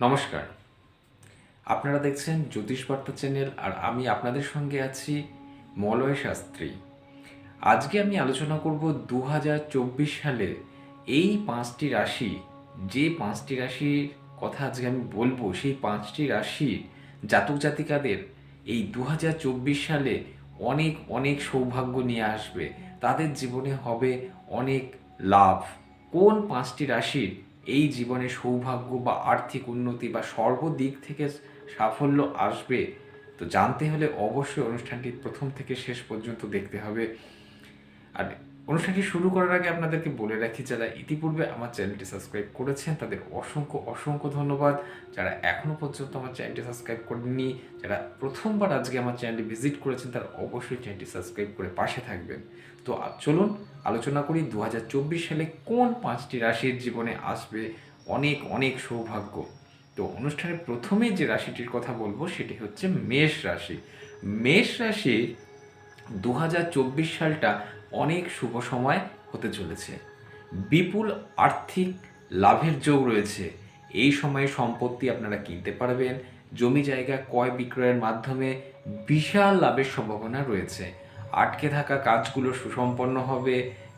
নমস্কার। আপনারা দেখছেন জ্যোতিষ বার্তা চ্যানেল আর আমি আপনাদের সঙ্গে আছি মলয় শাস্ত্রী। আজকে আমি আলোচনা করব দু হাজার চব্বিশ সালে এই পাঁচটি রাশি, যে পাঁচটি রাশির কথা আজকে আমি বলব, সেই পাঁচটি রাশির জাতক জাতিকাদের এই দু হাজার চব্বিশ সালে অনেক অনেক সৌভাগ্য নিয়ে আসবে। তাদের জীবনে হবে অনেক লাভ। কোন পাঁচটি রাশির এই জীবনে সৌভাগ্য বা আর্থিক উন্নতি বা সর্বদিক থেকে সাফল্য আসবে। তো জানতে হলে অবশ্যই অনুষ্ঠানটি প্রথম থেকে শেষ পর্যন্ত দেখতে হবে। আর অনুষ্ঠানটি শুরু করার আগে আপনাদেরকে বলে রাখি, যারা ইতিপূর্বে আমার চ্যানেলটি সাবস্ক্রাইব করেছেন, তাদের অসংখ্য অসংখ্য ধন্যবাদ। যারা এখনও পর্যন্ত আমার চ্যানেলটি সাবস্ক্রাইব করেননি, যারা প্রথমবার আজকে আমার চ্যানেলটি ভিজিট করেছেন, তারা অবশ্যই চ্যানেলটি সাবস্ক্রাইব করে পাশে থাকবেন। তো চলুন আলোচনা করি দু হাজার চব্বিশ সালে কোন পাঁচটি রাশির জীবনে আসবে? অনেক অনেক সৌভাগ্য। তো অনুষ্ঠানের প্রথমে যে রাশিটির কথা বলব, সেটি হচ্ছে মেষ রাশি। মেষ রাশির দু সালটা অনেক শুভ সময় হতে চলেছে। বিপুল আর্থিক লাভের যোগ রয়েছে। এই সময়ে সম্পত্তি আপনারা কিনতে পারবেন। জমি জায়গা ক্রয় বিক্রয়ের মাধ্যমে বিশাল লাভের সম্ভাবনা রয়েছে। আটকে থাকা কাজগুলো সুসম্পন্ন হবে।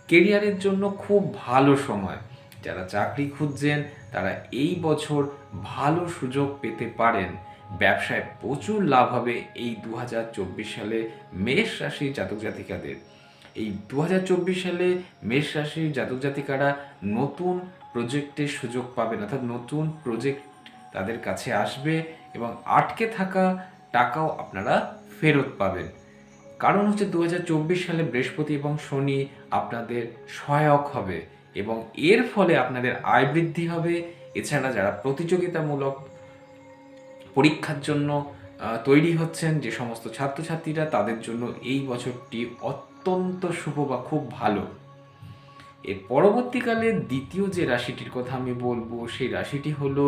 কেরিয়ারের জন্য খুব ভালো সময়। যারা চাকরি খুঁজছেন, তারা এই বছর ভালো সুযোগ পেতে পারেন। ব্যবসায় প্রচুর লাভ হবে এই দু হাজার চব্বিশ সালে মেষ রাশির জাতক জাতিকাদের। এই দু হাজার চব্বিশ সালে মেষ রাশির জাতক জাতিকারা নতুন প্রজেক্টের সুযোগ পাবেন, অর্থাৎ নতুন প্রজেক্ট তাদের কাছে আসবে এবং আটকে থাকা টাকাও আপনারা ফেরত পাবেন। কারণ হচ্ছে দু হাজার চব্বিশ সালে বৃহস্পতি এবং শনি আপনাদের সহায়ক হবে এবং এর ফলে আপনাদের আয় বৃদ্ধি হবে। এছাড়া যারা প্রতিযোগিতামূলক পরীক্ষার জন্য তৈরি হচ্ছেন, যে সমস্ত ছাত্রছাত্রীরা তাদের জন্য এই বছরটি অত্যন্ত শুভ বা খুব ভালো। এর পরবর্তীকালে দ্বিতীয় যে রাশিটির কথা আমি বলব, সেই রাশিটি হলো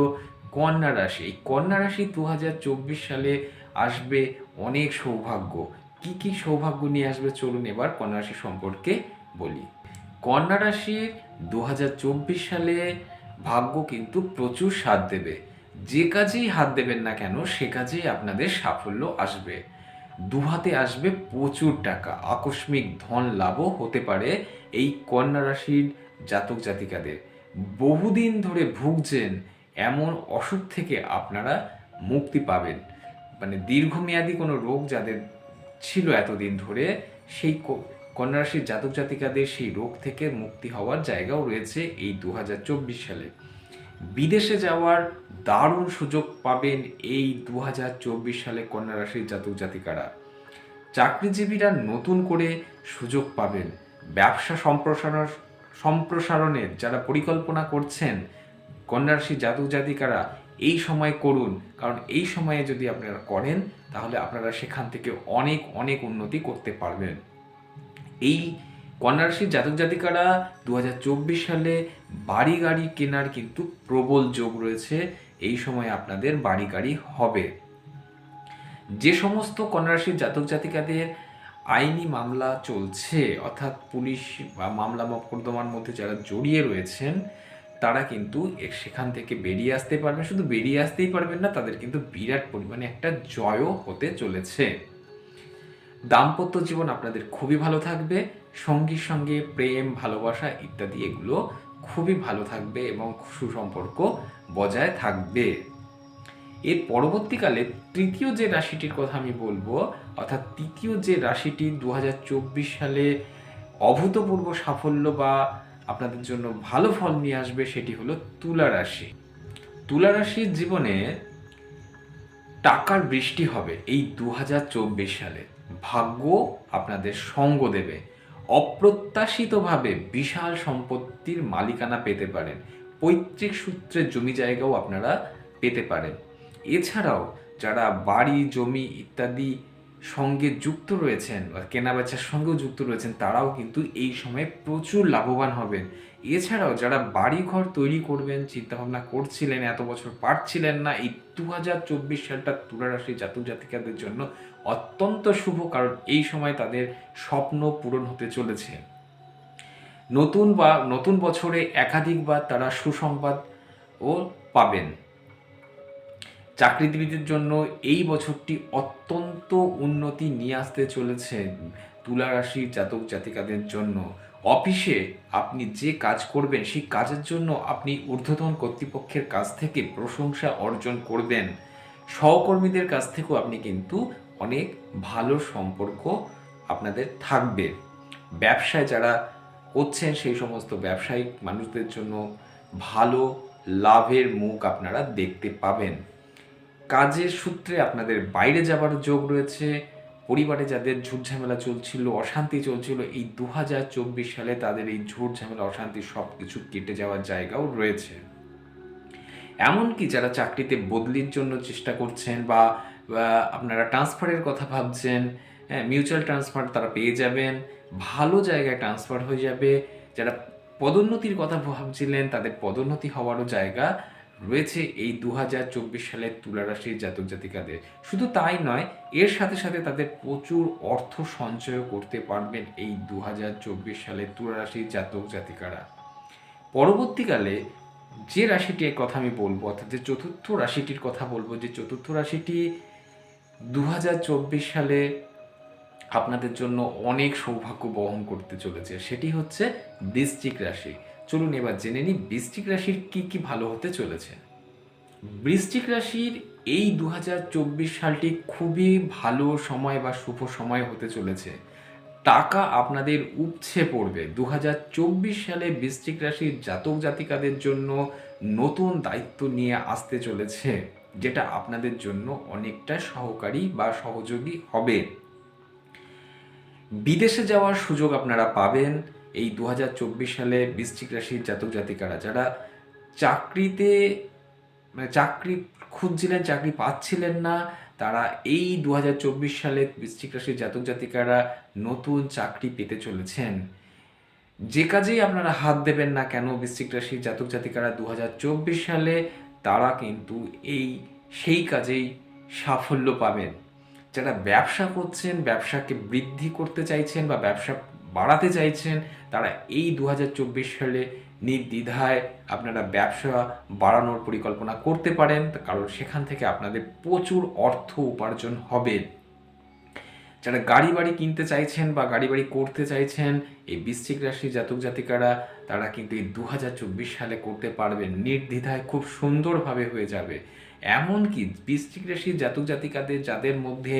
কন্যা রাশি। এই কন্যা রাশি দু হাজার চব্বিশ সালে আসবে অনেক সৌভাগ্য। কি কি সৌভাগ্য নিয়ে আসবে চলুন এবার কন্যা রাশি সম্পর্কে বলি। কন্যা রাশির দু সালে ভাগ্য কিন্তু প্রচুর সাথ দেবে। যে কাজেই হাত দেবেন না কেন, সে কাজেই আপনাদের সাফল্য আসবে। দুহাতে আসবে প্রচুর টাকা। আকস্মিক ধন লাভও হতে পারে এই কন্যা রাশির জাতক জাতিকাদের। বহুদিন ধরে ভুগছেন, এমন অসুখ থেকে আপনারা মুক্তি পাবেন। মানে দীর্ঘমেয়াদী কোনো রোগ যাদের ছিল এতদিন ধরে, সেই ক- কন্যা রাশির জাতক জাতিকাদের সেই রোগ থেকে মুক্তি হওয়ার জায়গাও রয়েছে এই দু হাজার চব্বিশ সালে। বিদেশে যাওয়ার দারুণ সুযোগ পাবেন এই দু হাজার চব্বিশ সালে কন্যা রাশির জাতক জাতিকারা। চাকরিজীবীরা নতুন করে সুযোগ পাবেন। ব্যবসা সম্প্রসারণ সম্প্রসারণের যারা পরিকল্পনা করছেন কন্যা রাশির জাতক জাতিকারা, এই সময় করুন। কারণ এই সময়ে যদি আপনারা করেন, তাহলে আপনারা সেখান থেকে অনেক অনেক উন্নতি করতে পারবেন। এই কন্যা রাশির জাতক জাতিকারা দু হাজার চব্বিশ সালে বাড়ি গাড়ি কেনার কিন্তু প্রবল যোগ রয়েছে। এই সময় আপনাদের বাড়ি গাড়ি হবে। যে সমস্ত কন্যা রাশির জাতক জাতিকাদের আইনি মামলা চলছে, অর্থাৎ পুলিশ বা মামলা মকদ্দমার মধ্যে যারা জড়িয়ে রয়েছেন, তারা কিন্তু সেখান থেকে বেরিয়ে আসতে পারবেন। শুধু বেরিয়ে আসতেই পারবেন না, তাদের কিন্তু বিরাট পরিমাণে একটা জয়ও হতে চলেছে। দাম্পত্য জীবন আপনাদের খুবই ভালো থাকবে। সঙ্গীর সঙ্গে প্রেম, ভালোবাসা ইত্যাদি এগুলো খুবই ভালো থাকবে এবং সুসম্পর্ক বজায় থাকবে। এর পরবর্তীকালে তৃতীয় যে রাশিটির কথা আমি বলব, অর্থাৎ তৃতীয় যে রাশিটি দু হাজার চব্বিশ সালে অভূতপূর্ব সাফল্য বা আপনাদের জন্য ভালো ফল নিয়ে আসবে সেটি হলো তুলা রাশি। তুলা রাশির জীবনে টাকার বৃষ্টি হবে এই দু হাজার চব্বিশ সালে। ভাগ্য আপনাদের সঙ্গ দেবে। অপ্রত্যাশিতভাবে বিশাল সম্পত্তির মালিকানা পেতে পারেন। পৈতৃক সূত্রে জমি জায়গাও আপনারা পেতে পারেন। এছাড়াও যারা বাড়ি, জমি ইত্যাদি সঙ্গে যুক্ত রয়েছেন বা কেনাবেচার সঙ্গেও যুক্ত রয়েছেন, তারাও কিন্তু এই সময়ে প্রচুর লাভবান হবেন। এছাড়াও যারা বাড়ি ঘর তৈরি করবেন, চিন্তাভাবনা করছিলেন, এত বছর পারছিলেন না, এই দু হাজার চব্বিশ সালটা তুলা রাশি জাতক জাতিকাদের জন্য অত্যন্ত শুভ, কারণ এই সময় তাদের স্বপ্ন পূরণ হতে চলেছে। নতুন বা নতুন বছরে একাধিকবার তারা সুসংবাদ ও পাবেন। চাকরিজীবীদের জন্য এই বছরটি অত্যন্ত উন্নতি নিয়ে আসতে চলেছে তুলা রাশির জাতক জাতিকাদের জন্য। অফিসে আপনি যে কাজ করবেন, সেই কাজের জন্য আপনি ঊর্ধ্বতন কর্তৃপক্ষের কাছ থেকে প্রশংসা অর্জন করবেন। সহকর্মীদের কাছ থেকেও আপনি কিন্তু অনেক ভালো সম্পর্ক আপনাদের থাকবে। ব্যবসায় যারা করছেন, সেই সমস্ত ব্যবসায়িক মানুষদের জন্য ভালো লাভের মুখ আপনারা দেখতে পাবেন। কাজের সূত্রে আপনাদের বাইরে যাবার যোগ রয়েছে। পরিবারে যাদের ঝুট ঝামেলা চলছিল, অশান্তি চলছিল, এই দু হাজার চব্বিশ সালে তাদের এই ঝুট ঝামেলা, অশান্তি সব কিছু কেটে যাওয়ার জায়গাও রয়েছে। এমনকি যারা চাকরিতে বদলির জন্য চেষ্টা করছেন বা আপনারা ট্রান্সফারের কথা ভাবছেন হ্যাঁ মিউচুয়াল ট্রান্সফার তারা পেয়ে যাবেন, ভালো জায়গায় ট্রান্সফার হয়ে যাবে। যারা পদোন্নতির কথা ভাবছিলেন, তাদের পদোন্নতি হওয়ারও জায়গা রয়েছে এই দু হাজার চব্বিশ সালের তুলারাশির জাতক জাতিকাদের। শুধু তাই নয়, এর সাথে সাথে তাদের প্রচুর অর্থ সঞ্চয় করতে পারবেন এই দু হাজার চব্বিশ সালের তুলারাশির জাতক জাতিকারা। পরবর্তীকালে যে রাশিটির কথা আমি বলব, অর্থাৎ যে চতুর্থ রাশিটির কথা বলব, যে চতুর্থ রাশিটি দু হাজার চব্বিশ সালে আপনাদের জন্য অনেক সৌভাগ্য বহন করতে চলেছে, সেটি হচ্ছে বৃশ্চিক রাশি। চলুন এবার জেনে নিই বৃশ্চিক রাশির কি কি ভালো হতে চলেছে। বৃষ্টিক রাশির এই দু হাজার চব্বিশ সালটি খুবই ভালো সময় বা শুভ সময় হতে চলেছে। টাকা আপনাদের উপছে পড়বে। দু হাজার চব্বিশ সালে বৃষ্টিক রাশির জাতক জাতিকাদের জন্য নতুন দায়িত্ব নিয়ে আসতে চলেছে, যেটা আপনাদের জন্য অনেকটা সহকারী বা সহযোগী হবে। বিদেশে যাওয়ার সুযোগ আপনারা পাবেন এই দু হাজার চব্বিশ সালে বৃশ্চিক রাশির জাতক জাতিকারা যারা চাকরিতে মানে চাকরি খুঁজছিলেন, চাকরি পাচ্ছিলেন না, তারা এই দু হাজার চব্বিশ সালে বৃশ্চিক রাশির জাতক জাতিকারা নতুন চাকরি পেতে চলেছেন। যে কাজেই আপনারা হাত দেবেন না কেন বৃশ্চিক রাশির জাতক জাতিকারা দু হাজার চব্বিশ সালে, তারা কিন্তু এই, সেই কাজেই সাফল্য পাবেন। যারা ব্যবসা করছেন, ব্যবসাকে বৃদ্ধি করতে চাইছেন বা ব্যবসা বাড়াতে চাইছেন, তারা এই দু হাজার চব্বিশ সালে নির্দ্বিধায় আপনারা ব্যবসা বাড়ানোর পরিকল্পনা করতে পারেন, কারণ সেখান থেকে আপনাদের প্রচুর অর্থ উপার্জন হবে। যারা গাড়ি বাড়ি কিনতে চাইছেন বা গাড়ি বাড়ি করতে চাইছেন, এই বৃশ্চিক রাশির জাতক জাতিকারা, তারা কিন্তু এই দু হাজার চব্বিশ সালে করতে পারবেন, নির্দ্বিধায় খুব সুন্দরভাবে হয়ে যাবে। এমনকি বৃশ্চিক রাশির জাতক জাতিকাদের, যাদের মধ্যে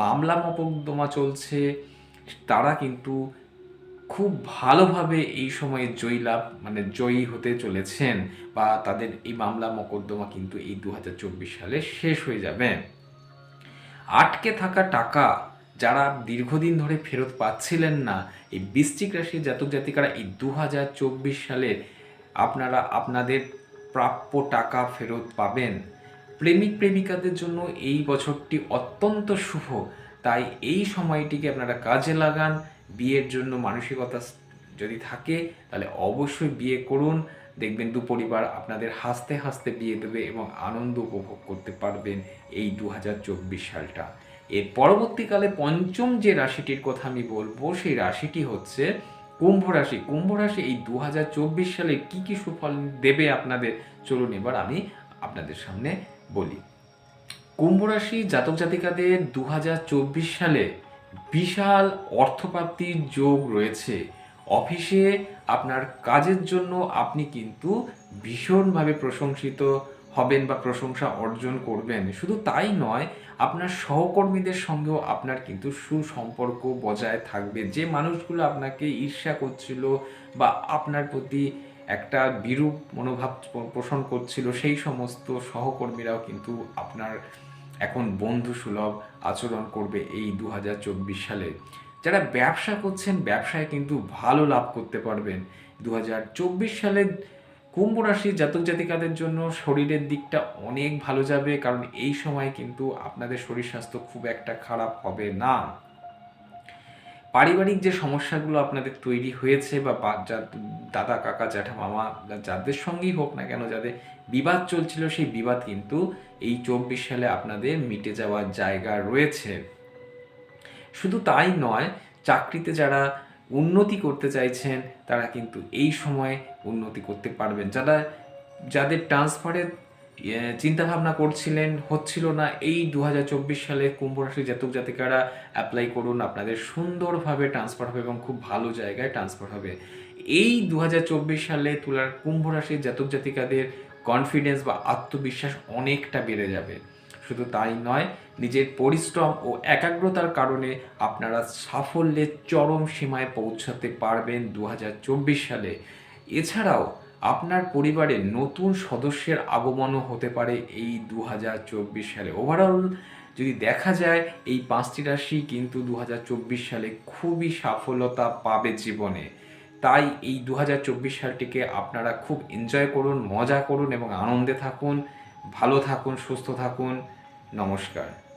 মামলা মকদ্দমা চলছে তারা কিন্তু খুব ভালোভাবে এই সময়ে জয়ী লাভ মানে জয়ী হতে চলেছেন বা তাদের এই মামলা মকদ্দমা কিন্তু এই দু হাজার চব্বিশ সালে শেষ হয়ে যাবে। আটকে থাকা টাকা যারা দীর্ঘদিন ধরে ফেরত পাচ্ছিলেন না, এই বৃশ্চিক রাশির জাতক জাতিকারা এই দু হাজার চব্বিশ সালে আপনারা, আপনাদের প্রাপ্য টাকা ফেরত পাবেন। প্রেমিক, প্রেমিকাদের জন্য এই বছরটি অত্যন্ত শুভ। তাই এই সময়টিকে আপনারা কাজে লাগান। বিয়ের জন্য মানসিকতা যদি থাকে, তাহলে অবশ্যই বিয়ে করুন। দেখবেন দু পরিবার আপনাদের হাসতে হাসতে বিয়ে দেবে এবং আনন্দ উপভোগ করতে পারবেন এই দু হাজার চব্বিশ সালটা। এর পরবর্তীকালে পঞ্চম যে রাশিটির কথা আমি বলব, সেই রাশিটি হচ্ছে কুম্ভ রাশি। কুম্ভ রাশি এই দু হাজার চব্বিশ সালে কি কি সুফল দেবে আপনাদের? চলুন এবার আমি আপনাদের সামনে বলি। কুম্ভ রাশি জাতক জাতিকাদের দু হাজার চব্বিশ সালে বিশাল অর্থপ্রাপ্তির যোগ রয়েছে। অফিসে আপনার কাজের জন্য আপনি কিন্তু ভীষণভাবে প্রশংসিত হবেন বা প্রশংসা অর্জন করবেন। শুধু তাই নয়, আপনার সহকর্মীদের সঙ্গেও আপনার কিন্তু সুসম্পর্ক বজায় থাকবে। যে মানুষগুলো আপনাকে ঈর্ষা করছিল বা আপনার প্রতি একটা বিরূপ মনোভাব পোষণ করছিল, সেই সমস্ত সহকর্মীরাও কিন্তু আপনার এখন বন্ধু সুলভ আচরণ করবে এই দু হাজার চব্বিশ সালে। যারা ব্যবসা করছেন, ব্যবসায় কিন্তু ভালো লাভ করতে পারবেন। দু হাজার চব্বিশ সালে কুম্ভ রাশির জাতক জাতিকাদের জন্য শরীরের দিকটা অনেক ভালো যাবে, কারণ এই সময় কিন্তু আপনাদের শরীর স্বাস্থ্য খুব একটা খারাপ হবে না। পারিবারিক যে সমস্যাগুলো আপনাদের তৈরি হয়েছে বা দাদা, কাকা, জ্যাঠা, মামা যাদের সঙ্গেই হোক না কেন, যাদের বিবাদ চলছিল, সেই বিবাদ কিন্তু এই চব্বিশ সালে আপনাদের মিটে যাওয়ার জায়গা রয়েছে। শুধু তাই নয়, চাকরিতে যারা উন্নতি করতে চাইছেন, তারা কিন্তু এই সময় উন্নতি করতে পারবেন। যারা, যাদের ট্রান্সফারের চিন্তা ভাবনা করছিলেন, হচ্ছিল না এই দু হাজার চব্বিশ সালে কুম্ভ রাশি জাতক জাতিকারা অ্যাপ্লাই করুন, আপনাদের সুন্দরভাবে ট্রান্সফার হবে এবং খুব ভালো জায়গায় ট্রান্সফার হবে। এই দু হাজার চব্বিশ সালে তুলার কুম্ভ রাশির জাতক জাতিকাদের কনফিডেন্স বা আত্মবিশ্বাস অনেকটা বেড়ে যাবে। শুধু তাই নয়, নিজের পরিশ্রম ও একাগ্রতার কারণে আপনারা সাফল্যের চরম সীমায় পৌঁছাতে পারবেন দু হাজার চব্বিশ সালে। এছাড়াও আপনার পরিবারে নতুন সদস্যের আগমনও হতে পারে এই দু হাজার চব্বিশ সালে। ওভারঅল যদি দেখা যায়, এই পাঁচটি রাশি কিন্তু দু হাজার চব্বিশ সালে খুবই সফলতা পাবে জীবনে। তাই এই দু হাজার চব্বিশ সালটিকে আপনারা খুব এনজয় করুন, মজা করুন এবং আনন্দে থাকুন। ভালো থাকুন, সুস্থ থাকুন। নমস্কার।